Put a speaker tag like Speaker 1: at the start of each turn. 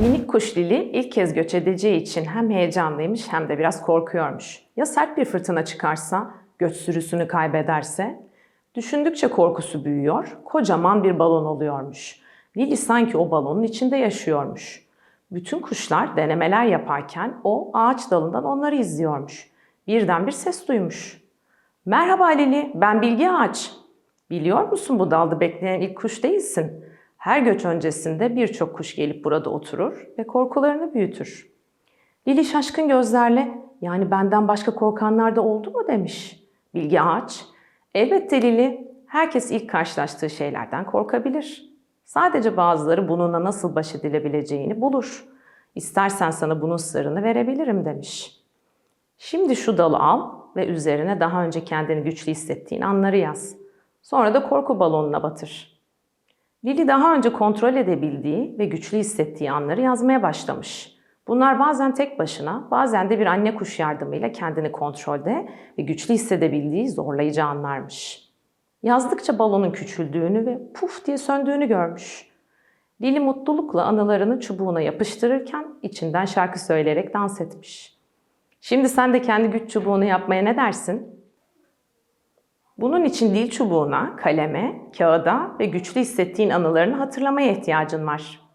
Speaker 1: Minik kuş Lili ilk kez göç edeceği için hem heyecanlıymış hem de biraz korkuyormuş. Ya sert bir fırtına çıkarsa, göç sürüsünü kaybederse? Düşündükçe korkusu büyüyor, kocaman bir balon oluyormuş. Lili sanki o balonun içinde yaşıyormuş. Bütün kuşlar denemeler yaparken o ağaç dalından onları izliyormuş. Birden bir ses duymuş. Merhaba Lili, ben Bilgi Ağaç. Biliyor musun bu dalda bekleyen ilk kuş değilsin. Her göç öncesinde birçok kuş gelip burada oturur ve korkularını büyütür. Lili şaşkın gözlerle yani benden başka korkanlar da oldu mu demiş. Bilgi Ağaç, elbette Lili herkes ilk karşılaştığı şeylerden korkabilir. Sadece bazıları bununla nasıl baş edilebileceğini bulur. İstersen sana bunun sırrını verebilirim demiş. Şimdi şu dalı al ve üzerine daha önce kendini güçlü hissettiğin anları yaz. Sonra da korku balonuna batır. Lili daha önce kontrol edebildiği ve güçlü hissettiği anları yazmaya başlamış. Bunlar bazen tek başına, bazen de bir anne kuş yardımıyla kendini kontrolde ve güçlü hissedebildiği zorlayıcı anlarmış. Yazdıkça balonun küçüldüğünü ve puf diye söndüğünü görmüş. Lili mutlulukla anılarını çubuğuna yapıştırırken içinden şarkı söyleyerek dans etmiş. Şimdi sen de kendi güç çubuğunu yapmaya ne dersin? Bunun için dil çubuğuna, kaleme, kağıda ve güçlü hissettiğin anılarını hatırlamaya ihtiyacın var.